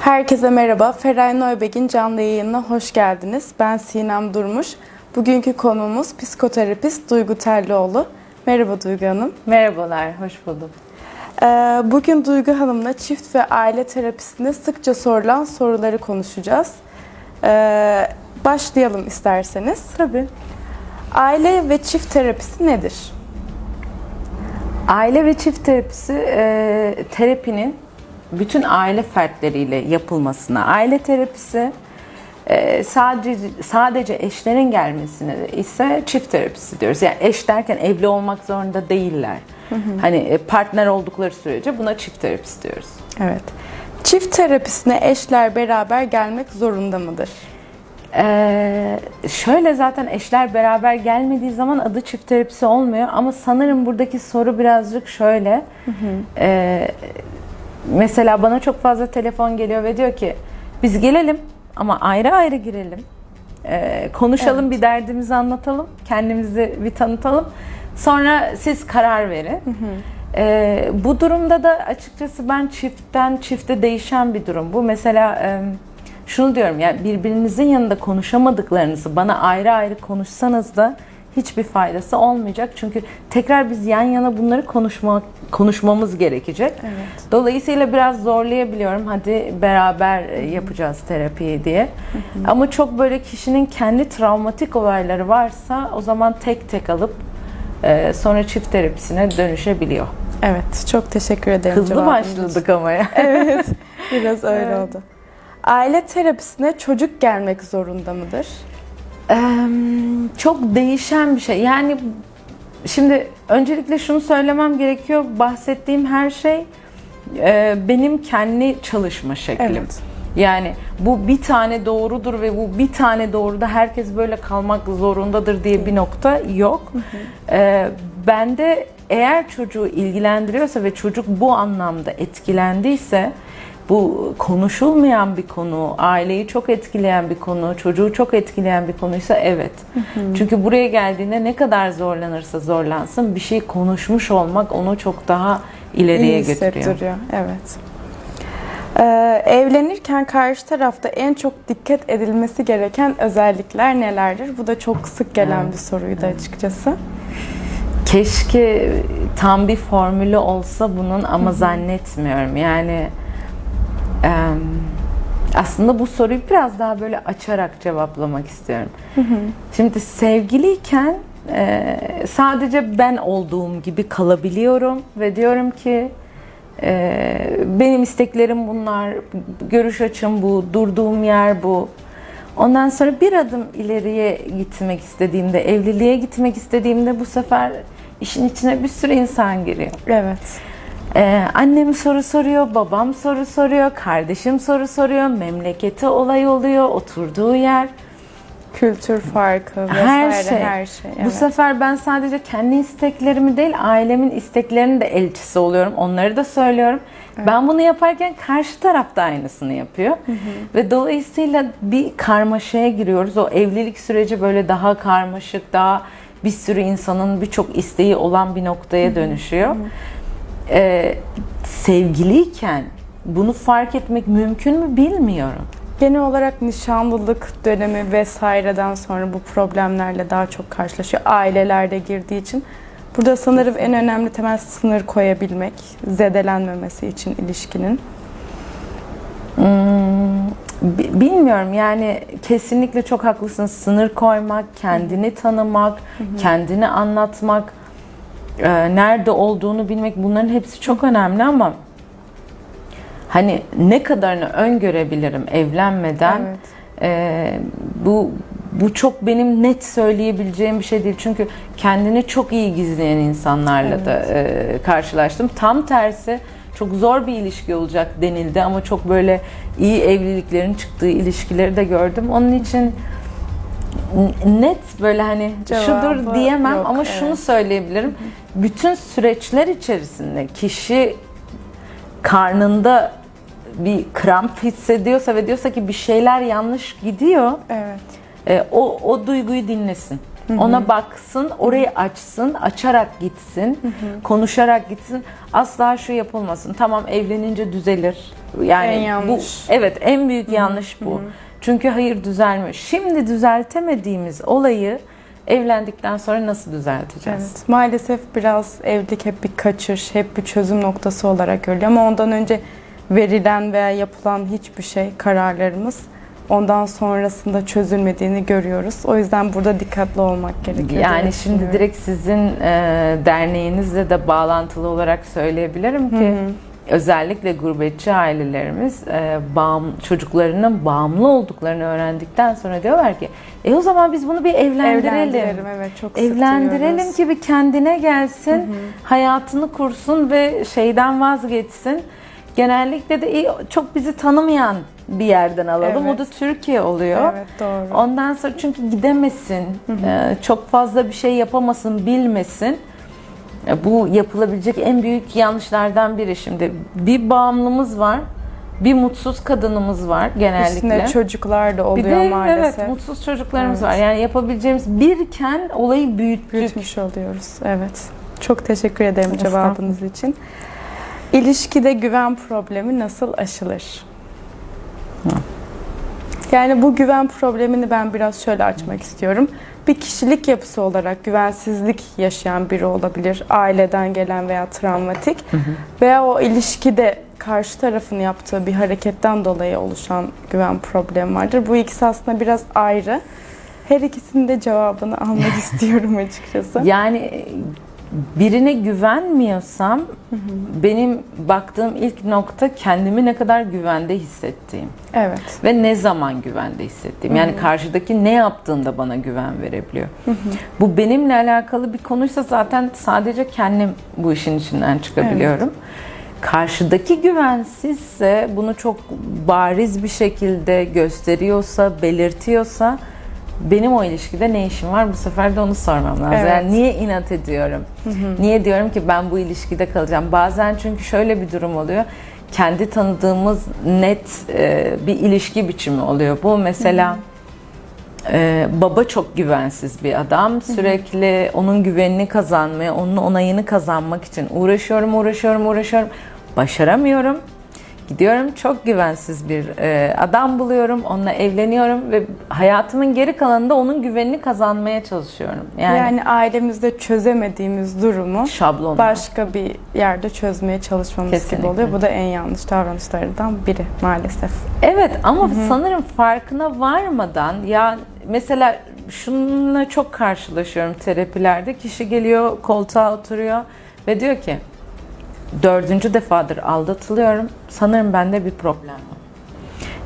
Herkese merhaba. Feray Neubeg'in canlı yayınına hoş geldiniz. Ben Sinem Durmuş. Bugünkü konuğumuz psikoterapist Duygu Terlioğlu. Merhaba Duygu Hanım. Merhabalar, hoş buldum. Ee, Bugün Duygu Hanım'la çift ve aile terapisinde sıkça sorulan soruları konuşacağız. Ee, Başlayalım isterseniz. Tabii. Aile ve çift terapisi nedir? Aile ve çift terapisi e, terapinin bütün aile fertleriyle yapılmasına, aile terapisi e, sadece sadece eşlerin gelmesine ise çift terapisi diyoruz. Yani eş derken evli olmak zorunda değiller. Hani e, partner oldukları sürece buna çift terapisi diyoruz. Evet. Çift terapisine eşler beraber gelmek zorunda mıdır? Ee, şöyle zaten eşler beraber gelmediği zaman adı çift terapisi olmuyor ama sanırım buradaki soru birazcık şöyle. Ee, mesela bana çok fazla telefon geliyor ve diyor ki biz gelelim ama ayrı ayrı girelim. Ee, konuşalım bir derdimizi anlatalım, kendimizi bir tanıtalım. Sonra siz karar verin. Ee, bu durumda da açıkçası ben çiftten çifte değişen bir durum. Bu mesela e, şunu diyorum yani birbirinizin yanında konuşamadıklarınızı bana ayrı ayrı konuşsanız da hiçbir faydası olmayacak. Çünkü tekrar biz yan yana bunları konuşma, konuşmamız gerekecek. Dolayısıyla biraz zorlayabiliyorum. Hadi beraber e, yapacağız terapiyi diye. Ama çok böyle kişinin kendi travmatik olayları varsa o zaman tek tek alıp e, sonra çift terapisine dönüşebiliyor. Evet, çok teşekkür ederim. Hızlı başladık ama ya. Evet, biraz öyle oldu. Aile terapisine çocuk gelmek zorunda mıdır? Çok değişen bir şey. Yani şimdi öncelikle şunu söylemem gerekiyor. Bahsettiğim her şey eee, benim kendi çalışma şeklim. Evet. Yani bu bir tane doğrudur ve bu bir tane doğruda herkes böyle kalmak zorundadır diye bir nokta yok. Eee bende eğer çocuğu ilgilendiriyorsa ve çocuk bu anlamda etkilendiyse bu konuşulmayan bir konu, aileyi çok etkileyen bir konu, çocuğu çok etkileyen bir konuysa evet. Çünkü buraya geldiğinde ne kadar zorlanırsa zorlansın bir şey konuşmuş olmak onu çok daha ileriye İyi götürüyor. Evet. Ee, evlenirken karşı tarafta en çok dikkat edilmesi gereken özellikler nelerdir? Bu da çok sık gelen Evet. bir soruydu açıkçası. Keşke tam bir formülü olsa bunun ama zannetmiyorum. Yani em, aslında bu soruyu biraz daha böyle açarak cevaplamak istiyorum. Şimdi sevgiliyken e, sadece ben olduğum gibi kalabiliyorum ve diyorum ki e, benim isteklerim bunlar, görüş açım bu, durduğum yer bu. Ondan sonra bir adım ileriye gitmek istediğimde, evliliğe gitmek istediğimde bu sefer işin içine bir sürü insan giriyor. Evet. Ee, annem soru soruyor, babam soru soruyor, kardeşim soru soruyor, memleketi olay oluyor, oturduğu yer. Kültür farkı vesaire Her her şey. şey. Bu evet. sefer ben sadece kendi isteklerimi değil, ailemin isteklerinin de elçisi oluyorum. Onları da söylüyorum. Ben bunu yaparken karşı taraf da aynısını yapıyor. Ve dolayısıyla bir karmaşaya giriyoruz. O evlilik süreci böyle daha karmaşık, daha bir sürü insanın birçok isteği olan bir noktaya dönüşüyor. Ee, sevgiliyken bunu fark etmek mümkün mü bilmiyorum. Genel olarak nişanlılık dönemi vesaireden sonra bu problemlerle daha çok karşılaşıyor. Ailelerde girdiği için. Burada sanırım en önemli temel sınır koyabilmek, zedelenmemesi için ilişkinin. Hmm, bi- bilmiyorum yani kesinlikle çok haklısınız. Sınır koymak, kendini tanımak, kendini anlatmak, e, nerede olduğunu bilmek bunların hepsi çok önemli ama hani ne kadarını öngörebilirim evlenmeden Evet. e, bu bu çok benim net söyleyebileceğim bir şey değil. Çünkü kendini çok iyi gizleyen insanlarla da e, karşılaştım. Tam tersi çok zor bir ilişki olacak denildi ama çok böyle iyi evliliklerin çıktığı ilişkileri de gördüm. Onun için net böyle hani Cevabı şudur diyemem yok, ama evet. şunu söyleyebilirim. Bütün süreçler içerisinde kişi karnında bir kramp hissediyorsa ve diyorsa ki bir şeyler yanlış gidiyor Evet. e, o, o duyguyu dinlesin. Ona baksın, orayı açsın, açarak gitsin, konuşarak gitsin. Asla şu yapılmasın. Tamam evlenince düzelir. Yani En bu yanlış. evet en büyük yanlış bu. Çünkü hayır düzelmiyor. Şimdi düzeltemediğimiz olayı evlendikten sonra nasıl düzelteceğiz? Evet. Maalesef biraz evlilik hep bir kaçış, hep bir çözüm noktası olarak görülüyor. Ama ondan önce verilen veya yapılan hiçbir şey, kararlarımız ondan sonrasında çözülmediğini görüyoruz. O yüzden burada dikkatli olmak gerekiyor. Yani şimdi direkt sizin e, derneğinizle de bağlantılı olarak söyleyebilirim ki özellikle gurbetçi ailelerimiz e, bağım, çocuklarının bağımlı olduklarını öğrendikten sonra diyorlar ki e o zaman biz bunu bir evlendirelim. evlendirelim. Evet, çok Evlendirelim ki bir kendine gelsin, hayatını kursun ve şeyden vazgeçsin. Genellikle de çok bizi tanımayan bir yerden alalım. O Evet. da Türkiye oluyor. Evet, doğru. Ondan sonra çünkü gidemesin, e, çok fazla bir şey yapamasın, bilmesin. E, Bu yapılabilecek en büyük yanlışlardan biri. Şimdi bir bağımlımız var, bir mutsuz kadınımız var genellikle. Üstüne çocuklar da bir oluyor de maalesef. evet mutsuz çocuklarımız Evet. var. Yani yapabileceğimiz birken olayı büyüttük. Büyütmüş oluyoruz. Evet. Çok teşekkür ederim cevabınız için. İlişkide güven problemi nasıl aşılır? Yani bu güven problemini ben biraz şöyle açmak istiyorum. Bir kişilik yapısı olarak güvensizlik yaşayan biri olabilir. Aileden gelen veya travmatik. Veya o ilişkide karşı tarafın yaptığı bir hareketten dolayı oluşan güven problemi vardır. Bu ikisi aslında biraz ayrı. Her ikisinin de cevabını almak istiyorum açıkçası. Yani birine güvenmiyorsam benim baktığım ilk nokta kendimi ne kadar güvende hissettiğim Evet. ve ne zaman güvende hissettiğim. Yani karşıdaki ne yaptığında bana güven verebiliyor. Bu benimle alakalı bir konuysa zaten sadece kendim bu işin içinden çıkabiliyorum. Karşıdaki güvensizse bunu çok bariz bir şekilde gösteriyorsa, belirtiyorsa benim o ilişkide ne işim var? Bu sefer de onu sormam lazım. Evet. Yani niye inat ediyorum? Niye diyorum ki ben bu ilişkide kalacağım? Bazen çünkü şöyle bir durum oluyor. Kendi tanıdığımız net e, bir ilişki biçimi oluyor. Bu mesela e, baba çok güvensiz bir adam. Sürekli onun güvenini kazanmaya, onun onayını kazanmak için uğraşıyorum, uğraşıyorum, uğraşıyorum. Başaramıyorum. Gidiyorum çok güvensiz bir e, adam buluyorum, onunla evleniyorum ve hayatımın geri kalanında onun güvenini kazanmaya çalışıyorum. Yani, Yani, ailemizde çözemediğimiz durumu şablon. başka bir yerde çözmeye çalışmamız Kesinlikle. gibi oluyor. Bu da en yanlış davranışlardan biri maalesef. Evet ama sanırım farkına varmadan ya mesela şununla çok karşılaşıyorum terapilerde. Kişi geliyor koltuğa oturuyor ve diyor ki dördüncü defadır aldatılıyorum. Sanırım bende bir problem var.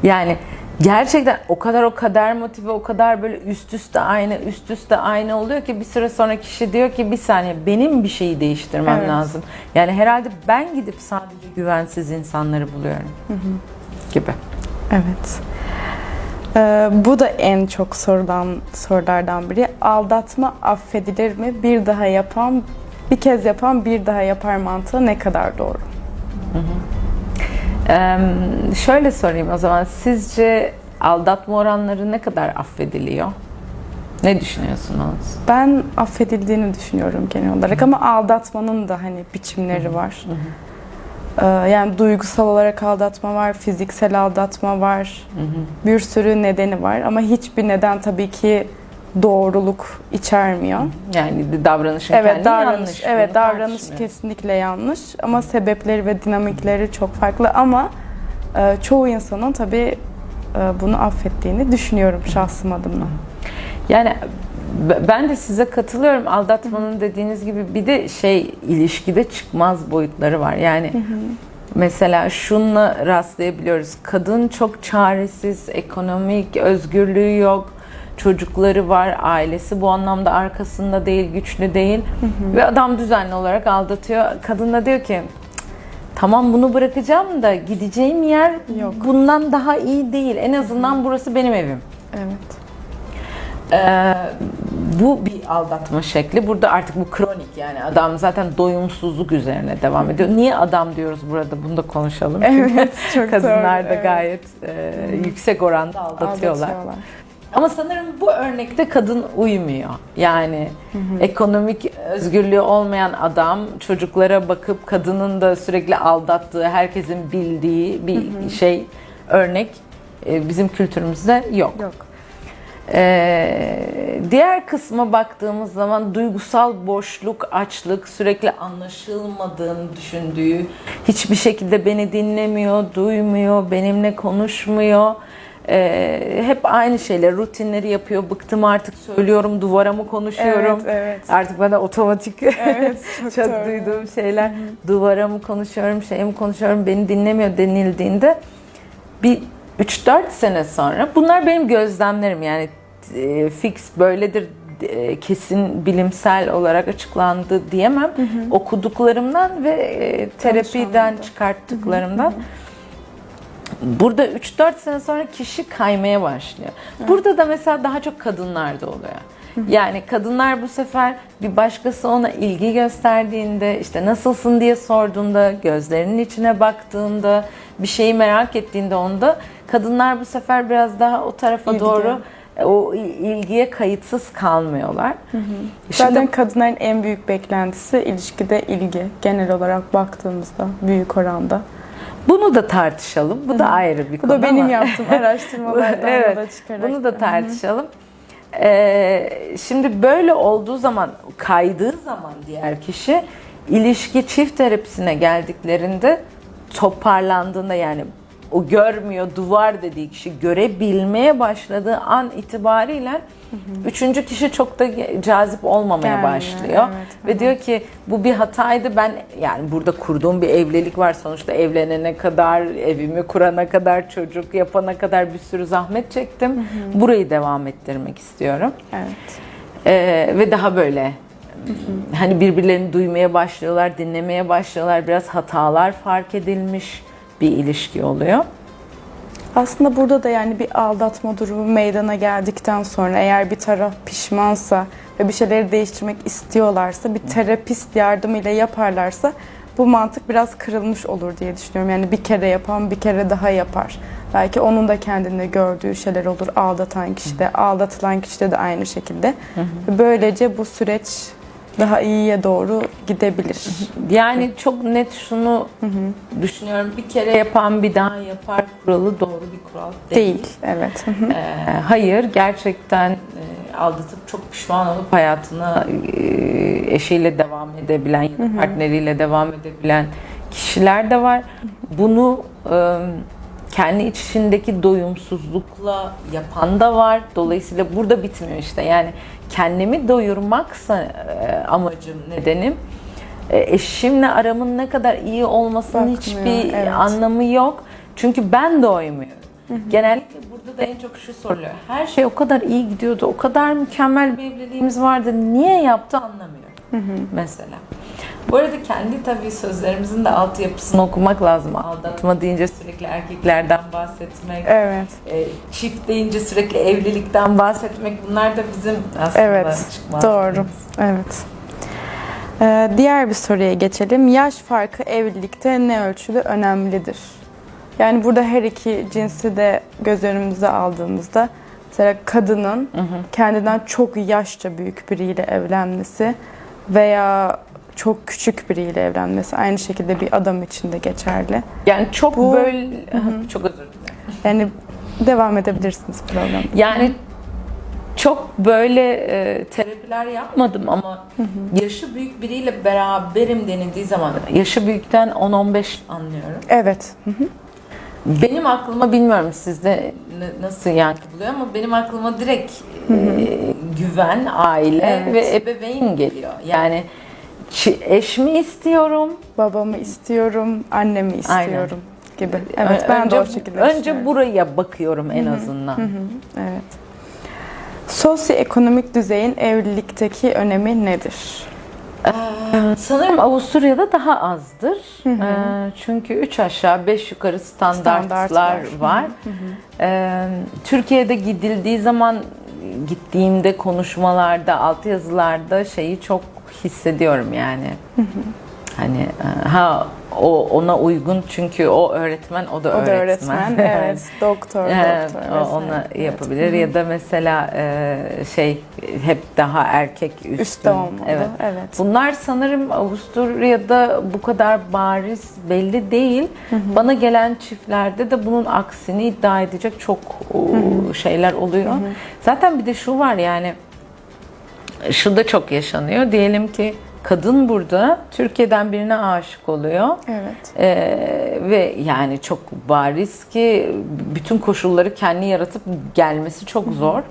Yani gerçekten o kadar o kadar motive, o kadar böyle üst üste aynı, üst üste aynı oluyor ki bir süre sonra kişi diyor ki bir saniye benim bir şeyi değiştirmem Evet. lazım. Yani herhalde ben gidip sadece güvensiz insanları buluyorum gibi. Evet. Ee, bu da en çok sorulan sorulardan biri. Aldatma affedilir mi? Bir daha yapan, bir kez yapan bir daha yapar mantığı ne kadar doğru? Ee, şöyle sorayım o zaman. Sizce aldatma oranları ne kadar affediliyor? Ne düşünüyorsunuz? Ben affedildiğini düşünüyorum genel olarak ama aldatmanın da hani biçimleri var. Ee, yani duygusal olarak aldatma var, fiziksel aldatma var. Bir sürü nedeni var ama hiçbir neden tabii ki doğruluk içermiyor. Yani davranışın Evet, kendi davranış. yanlış. Evet, davranış kesinlikle yanlış ama sebepleri ve dinamikleri çok farklı ama e, çoğu insanın tabii e, bunu affettiğini düşünüyorum şahsım adımla. Yani ben de size katılıyorum. Aldatmanın dediğiniz gibi bir de şey ilişkide çıkmaz boyutları var. Yani mesela şunla rastlayabiliyoruz. Kadın çok çaresiz, ekonomik özgürlüğü yok. Çocukları var, ailesi bu anlamda arkasında değil, güçlü değil. Ve adam düzenli olarak aldatıyor. Kadın da diyor ki "Cık, tamam bunu bırakacağım da gideceğim yer Yok. bundan daha iyi değil. En azından burası benim evim. Evet. Ee, bu bir aldatma şekli. Burada artık bu kronik yani adam zaten doyumsuzluk üzerine devam ediyor. Niye adam diyoruz burada? Bunu da konuşalım. Çünkü Evet, çok kadınlar doğru, da evet. gayet e, yüksek oranda aldatıyorlar. Aldatıyorlar. Ama sanırım bu örnekte kadın uymuyor. Yani ekonomik özgürlüğü olmayan adam çocuklara bakıp kadının da sürekli aldattığı, herkesin bildiği bir şey örnek e, bizim kültürümüzde yok. Yok. Ee, diğer kısma baktığımız zaman duygusal boşluk, açlık, sürekli anlaşılmadığını düşündüğü, hiçbir şekilde beni dinlemiyor, duymuyor, benimle konuşmuyor. Ee, hep aynı şeyler, rutinleri yapıyor. Bıktım artık söylüyorum, duvara mı konuşuyorum? Evet, evet. Artık bana otomatik Evet, çok çok doğru. duyduğum şeyler. Duvara mı konuşuyorum, şey mi konuşuyorum, beni dinlemiyor denildiğinde bir 3-4 sene sonra bunlar benim gözlemlerim yani e, fix böyledir e, kesin bilimsel olarak açıklandı diyemem. Okuduklarımdan ve e, terapiden çıkarttıklarımdan. Burada 3-4 sene sonra kişi kaymaya başlıyor. Burada da mesela daha çok kadınlarda oluyor. Yani kadınlar bu sefer bir başkası ona ilgi gösterdiğinde, işte nasılsın diye sorduğunda, gözlerinin içine baktığında, bir şeyi merak ettiğinde onda kadınlar bu sefer biraz daha o tarafa İlgi. doğru e, o il- ilgiye kayıtsız kalmıyorlar. Zaten Şimdi kadınların en büyük beklentisi ilişkide ilgi. Genel olarak baktığımızda büyük oranda. Bunu da tartışalım. Bu da ayrı bir Bu konu da benim ama- yaptığım araştırmalardan Evet, çıkarak. Bunu da tartışalım. Ee, şimdi böyle olduğu zaman, kaydığı zaman diğer kişi ilişki çift terapisine geldiklerinde toparlandığında yani o görmüyor duvar dediği kişi görebilmeye başladığı an itibariyle üçüncü kişi çok da cazip olmamaya Gelmiyor, başlıyor. evet, Ve diyor ki bu bir hataydı ben yani burada kurduğum bir evlilik var sonuçta evlenene kadar evimi kurana kadar çocuk yapana kadar bir sürü zahmet çektim. Burayı devam ettirmek istiyorum. Evet. Ee, ve daha böyle hani birbirlerini duymaya başlıyorlar, dinlemeye başlıyorlar. Biraz hatalar fark edilmiş bir ilişki oluyor. Aslında burada da yani bir aldatma durumu meydana geldikten sonra eğer bir taraf pişmansa ve bir şeyleri değiştirmek istiyorlarsa bir terapist yardımıyla yaparlarsa bu mantık biraz kırılmış olur diye düşünüyorum. Yani bir kere yapan bir kere daha yapar. Belki onun da kendinde gördüğü şeyler olur aldatan kişide, aldatılan kişide de aynı şekilde. Böylece bu süreç daha iyiye doğru gidebilir. Yani çok net şunu düşünüyorum. Bir kere yapan bir daha yapar kuralı doğru bir kural değil. Değil, evet. Ee, hayır, gerçekten e, aldatıp çok pişman olup hayatına e, eşiyle devam edebilen ya da partneriyle devam edebilen kişiler de var. Bunu e, kendi içindeki doyumsuzlukla yapan da var. Dolayısıyla burada bitmiyor işte. Yani kendimi doyurmaksa e, amacım, nedenim e, eşimle aramın ne kadar iyi olmasının Bakmıyor, hiçbir evet. anlamı yok. Çünkü ben doymuyorum. Genellikle burada da en çok şu soruluyor. Her şey o kadar iyi gidiyordu, o kadar mükemmel bir evliliğimiz vardı. Niye yaptı anlamıyorum. Mesela. Bu arada kendi tabii sözlerimizin de altyapısını okumak lazım. Aldatma deyince sürekli erkeklerden bahsetmek, Evet. e, çift deyince sürekli evlilikten bahsetmek bunlar da bizim aslında Evet, çıkmaz. doğru. Evet. Ee, diğer bir soruya geçelim. Yaş farkı evlilikte ne ölçüde önemlidir? Yani burada her iki cinsi de göz önümüze aldığımızda mesela kadının kendinden çok yaşça büyük biriyle evlenmesi veya çok küçük biriyle evlenmesi aynı şekilde bir adam için de geçerli. Yani çok Bu- böyle çok özür dilerim. Yani devam edebilirsiniz programda. Yani çok böyle e, terapiler yapmadım ama yaşı büyük biriyle beraberim denildiği zaman yaşı büyükten 10-15 anlıyorum. Evet. Hı hı. Benim aklıma bilmiyorum sizde nasıl yankı buluyor ama benim aklıma direkt e, güven, aile Evet. ve ebeveyn geliyor. Yani çi- eş mi istiyorum? Babamı istiyorum, annemi istiyorum gibi. Evet, ben önce, de o şekilde Önce düşünüyorum. buraya bakıyorum en azından. Evet. Sosyoekonomik düzeyin evlilikteki önemi nedir? Ee, sanırım Avusturya'da daha azdır. Ee, çünkü 3 aşağı 5 yukarı standartlar Standartlar. var. Ee, Türkiye'de gidildiği zaman gittiğimde konuşmalarda, altyazılarda şeyi çok hissediyorum yani. Hani e, ha o ona uygun çünkü o öğretmen o da O da öğretmen. öğretmen. evet. Doktor, Evet, doktor. o- vesaire. onu Evet. yapabilir ya da mesela e, şey hep daha erkek üstün. Üstte olmalı. Evet. Evet. Bunlar sanırım Avusturya'da bu kadar bariz belli değil. Bana gelen çiftlerde de bunun aksini iddia edecek çok o, şeyler oluyor. Zaten bir de şu var yani şu da çok yaşanıyor. Diyelim ki kadın burada Türkiye'den birine aşık oluyor. Evet. Ee, ve yani çok bariz ki bütün koşulları kendi yaratıp gelmesi çok zor. Ee,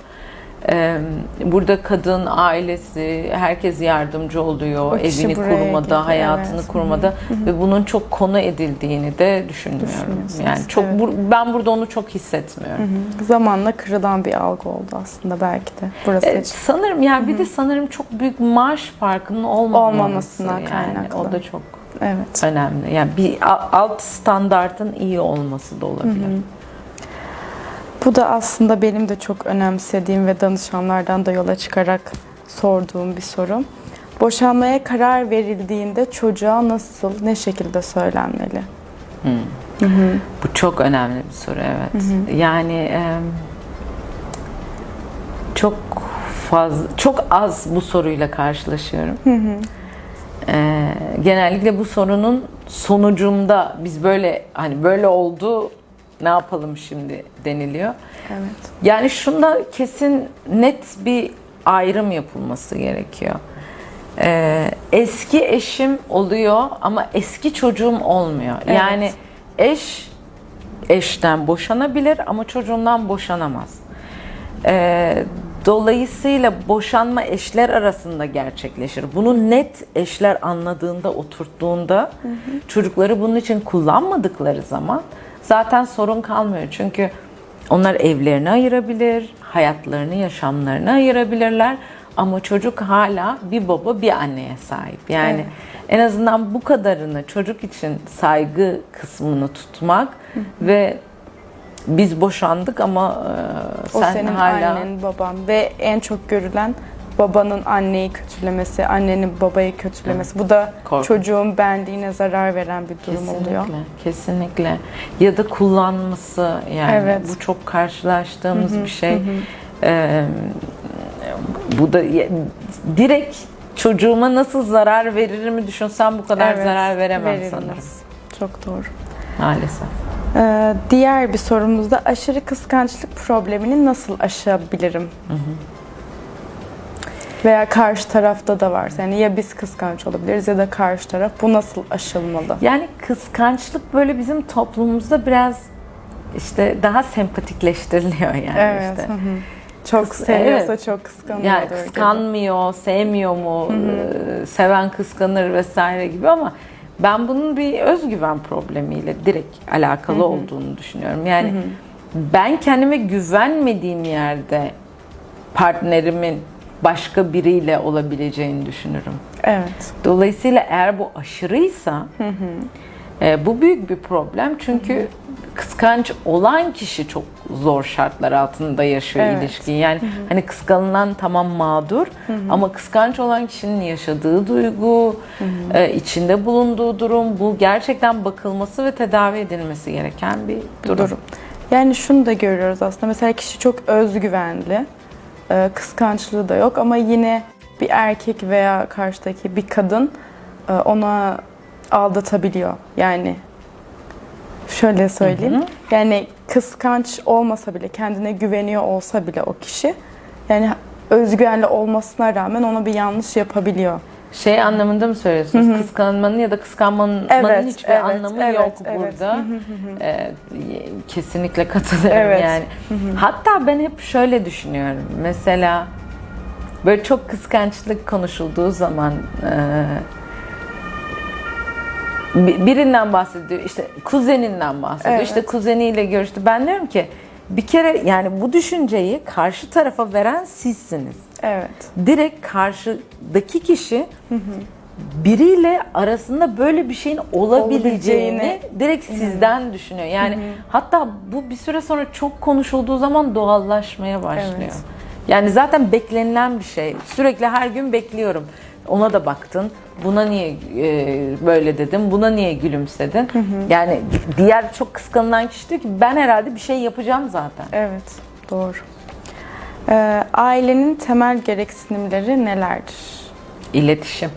burada kadın, ailesi, herkes yardımcı oluyor. O Evini kurmada, geliyor, hayatını evet. kurmada ve bunun çok konu edildiğini de düşünmüyorum. Yani çok evet. bur- ben burada onu çok hissetmiyorum. Zamanla kırılan bir algı oldu aslında belki de burası Evet, için. sanırım yani bir de sanırım çok büyük maaş farkının olmaması Olmamasından yani kaynaklı. o da çok Evet. önemli. Yani bir alt standartın iyi olması da olabilir. Bu da aslında benim de çok önemsediğim ve danışanlardan da yola çıkarak sorduğum bir soru. Boşanmaya karar verildiğinde çocuğa nasıl, ne şekilde söylenmeli? Bu çok önemli bir soru evet. Yani em, çok fazla, çok az bu soruyla karşılaşıyorum. Ee, genellikle bu sorunun sonucunda biz böyle hani böyle oldu ne yapalım şimdi deniliyor. Evet. Yani şunda kesin net bir ayrım yapılması gerekiyor. Ee, eski eşim oluyor ama eski çocuğum olmuyor. Evet. Yani eş eşten boşanabilir ama çocuğundan boşanamaz. Ee, dolayısıyla boşanma eşler arasında gerçekleşir. Bunu net eşler anladığında, oturttuğunda çocukları bunun için kullanmadıkları zaman zaten sorun kalmıyor. Çünkü onlar evlerini ayırabilir, hayatlarını, yaşamlarını ayırabilirler. Ama çocuk hala bir baba, bir anneye sahip. Yani Evet. en azından bu kadarını çocuk için saygı kısmını tutmak ve biz boşandık ama e, O sen senin hala annen, baban ve en çok görülen babanın anneyi kötülemesi, annenin babayı kötülemesi. Bu da Korkunç. çocuğun benliğine zarar veren bir durum kesinlikle, oluyor. kesinlikle ya da kullanması yani Evet. bu çok karşılaştığımız bir şey. E, bu da direkt çocuğuma nasıl zarar veririmi düşünsem bu kadar Evet, zarar veremem verilmez. sanırım Çok doğru. maalesef. Ee, diğer bir sorumuzda aşırı kıskançlık problemini nasıl aşabilirim? Veya karşı tarafta da varsa yani ya biz kıskanç olabiliriz ya da karşı taraf bu nasıl aşılmalı? Yani kıskançlık böyle bizim toplumumuzda biraz işte daha sempatikleştiriliyor yani Evet. işte. hı hı. Çok Kıs- seviyorsa evet. çok kıskanıyor. Yani kıskanmıyor, sevmiyor mu, e, seven kıskanır vesaire gibi ama ben bunun bir özgüven problemiyle direkt alakalı olduğunu düşünüyorum. Yani ben kendime güvenmediğim yerde partnerimin başka biriyle olabileceğini düşünürüm. Evet. Dolayısıyla eğer bu aşırıysa e, bu büyük bir problem çünkü kıskanç olan kişi çok zor şartlar altında yaşıyor Evet. ilişkiyi. Yani hani kıskanılan tamam mağdur ama kıskanç olan kişinin yaşadığı duygu, e, içinde bulunduğu durum bu gerçekten bakılması ve tedavi edilmesi gereken bir durum. durum. Yani şunu da görüyoruz aslında. Mesela kişi çok özgüvenli. E, Kıskançlığı da yok ama yine bir erkek veya karşıdaki bir kadın e, ona aldatabiliyor. Yani şöyle söyleyeyim. Yani kıskanç olmasa bile, kendine güveniyor olsa bile o kişi yani özgüvenli olmasına rağmen ona bir yanlış yapabiliyor. Şey anlamında mı söylüyorsunuz? Kıskanmanın ya da kıskanmanın Evet, hiçbir evet, anlamı evet, yok evet. burada. Ee, kesinlikle katılıyorum Evet. yani. Hatta ben hep şöyle düşünüyorum. Mesela böyle çok kıskançlık konuşulduğu zaman e, bi- birinden bahsediyor. işte kuzeninden bahsediyor. Evet. İşte kuzeniyle görüştü. Ben diyorum ki bir kere yani bu düşünceyi karşı tarafa veren sizsiniz Evet. direkt karşıdaki kişi biriyle arasında böyle bir şeyin olabileceğini Olabileceğini direkt sizden düşünüyor. Yani hatta bu bir süre sonra çok konuşulduğu zaman doğallaşmaya başlıyor. Evet. Yani zaten beklenilen bir şey. Sürekli her gün bekliyorum. Ona da baktın. Buna niye e, böyle dedim? Buna niye gülümsedin? Yani diğer çok kıskanılan kişi diyor ki ben herhalde bir şey yapacağım zaten. Evet, doğru. Ee, ailenin temel gereksinimleri nelerdir? İletişim.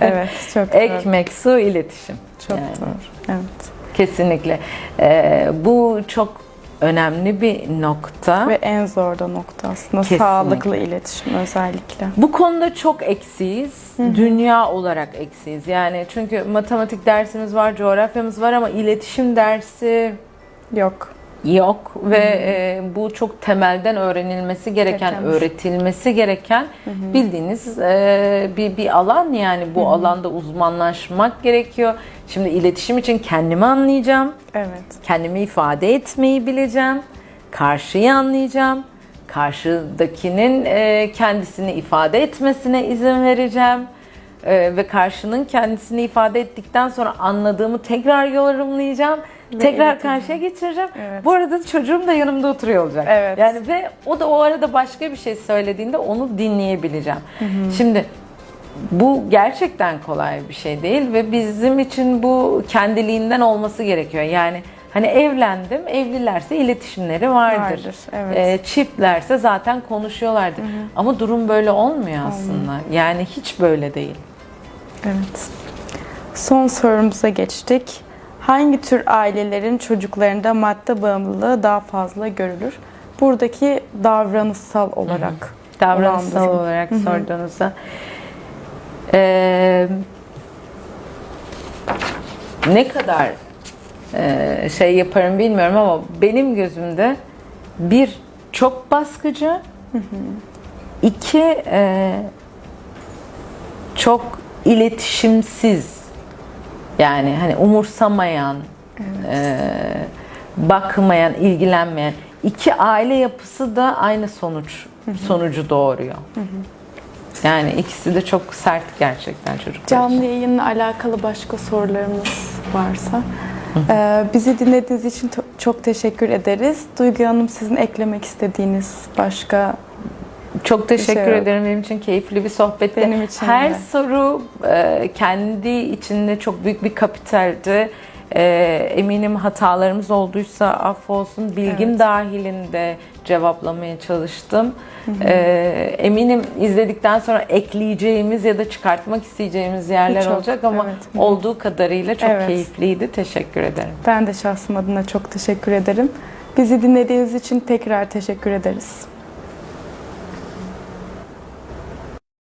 Evet, çok doğru. Ekmek, su, iletişim. Çok Yani. doğru. Evet. Kesinlikle. Ee, bu çok önemli bir nokta. Ve en zor da nokta aslında Kesinlikle. sağlıklı iletişim özellikle. Bu konuda çok eksiyiz. Dünya olarak eksiyiz. Yani çünkü matematik dersimiz var, coğrafyamız var ama iletişim dersi Yok. Yok ve e, bu çok temelden öğrenilmesi gereken, Gereken. öğretilmesi gereken bildiğiniz e, bir bir alan yani bu alanda uzmanlaşmak gerekiyor. Şimdi iletişim için kendimi anlayacağım. Evet. kendimi ifade etmeyi bileceğim. Karşıyı anlayacağım. Karşıdakinin e, kendisini ifade etmesine izin vereceğim. E, ve karşının kendisini ifade ettikten sonra anladığımı tekrar yorumlayacağım. Tekrar karşıya geçireceğim. Evet. Bu arada çocuğum da yanımda oturuyor olacak. Evet. Yani ve o da o arada başka bir şey söylediğinde onu dinleyebileceğim. Şimdi bu gerçekten kolay bir şey değil ve bizim için bu kendiliğinden olması gerekiyor. Yani hani evlendim, evlilerse iletişimleri vardır. Vardır, evet. Ee, çiftlerse zaten konuşuyorlardır. Ama durum böyle olmuyor aslında. Yani hiç böyle değil. Evet. Son sorumuza geçtik. Hangi tür ailelerin çocuklarında madde bağımlılığı daha fazla görülür? Buradaki davranışsal olarak. Davranışsal olan durum. olarak sorduğunuzda. Ee, ne kadar e, şey yaparım bilmiyorum ama benim gözümde bir çok baskıcı, iki e, çok iletişimsiz yani hani umursamayan, e, bakmayan, ilgilenmeyen iki aile yapısı da aynı sonuç sonucu doğuruyor. Yani ikisi de çok sert gerçekten çocuklar Canlı için. yayınla alakalı başka sorularımız varsa. Ee, bizi dinlediğiniz için çok teşekkür ederiz. Duygu Hanım sizin eklemek istediğiniz başka Çok teşekkür şey yok. ederim. Benim için keyifli bir sohbetti. Benim için Her de. soru e, kendi içinde çok büyük bir kapitaldi. E, eminim hatalarımız olduysa affolsun. Bilgim Evet. dahilinde cevaplamaya çalıştım. E, eminim izledikten sonra ekleyeceğimiz ya da çıkartmak isteyeceğimiz yerler Çok, olacak ama evet. olduğu kadarıyla çok Evet. keyifliydi. Teşekkür ederim. ben de şahsım adına çok teşekkür ederim. Bizi dinlediğiniz için tekrar teşekkür ederiz.